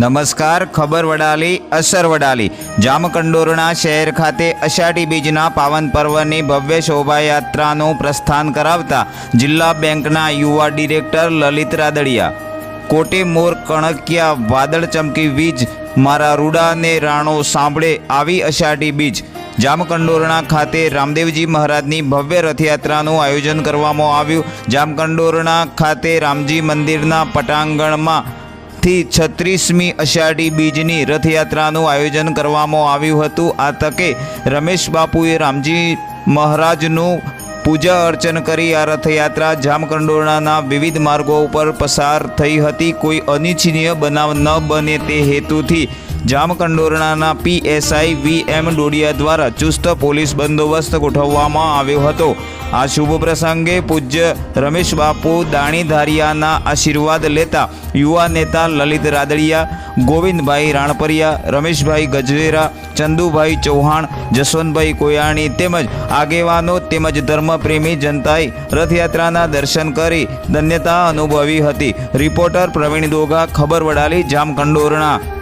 નમસ્કાર, ખબર વડાલી, અસર વડાલી. જામકંડોરણા શહેર ખાતે અષાઢી બીજના પાવન પર્વની ભવ્ય શોભાયાત્રાનું પ્રસ્થાન કરાવતા જિલ્લા બેંકના યુવા ડિરેક્ટર લલિત રાદડિયા. કોટે મોર કણકિયા, વાદળ ચમકી વીજ, મારા રૂડાને રાણો સાંભળે આવી અષાઢી બીજ. જામકંડોરણા ખાતે રામદેવજી મહારાજની ભવ્ય રથયાત્રાનું આયોજન કરવામાં આવ્યું. જામકંડોરણા ખાતે રામજી મંદિરના પટાંગણમાં થી છત્રીસમી અષાઢી બીજની રથયાત્રાનું આયોજન કરવામાં આવ્યું હતું. આ તકે રમેશ બાપુએ રામજી મહારાજનું પૂજા અર્ચન કરી આ રથયાત્રા જામકંડોરણાના વિવિધ માર્ગો ઉપર પસાર થઈ હતી. કોઈ અનિચ્છનીય બનાવ ન બને તે હેતુથી જામકંડોરણાના પીએસઆઈ વી એમ ડોડિયા દ્વારા ચુસ્ત પોલીસ બંદોબસ્ત ગોઠવવામાં આવ્યો હતો. આ શુભ પ્રસંગે પૂજ્ય રમેશ બાપુ દાણીધારિયાના આશીર્વાદ લેતા યુવા નેતા લલિત રાદડિયા, ગોવિંદભાઈ રાણપરિયા, રમેશભાઈ ગજવેરા, ચંદુભાઈ ચૌહાણ, જસવંતભાઈ કોયાણી તેમજ આગેવાનો તેમજ ધર્મપ્રેમી જનતાએ રથયાત્રાના દર્શન કરી ધન્યતા અનુભવી હતી. રિપોર્ટર પ્રવીણ દોગા, ખબર વડાલી, જામકંડોરણા.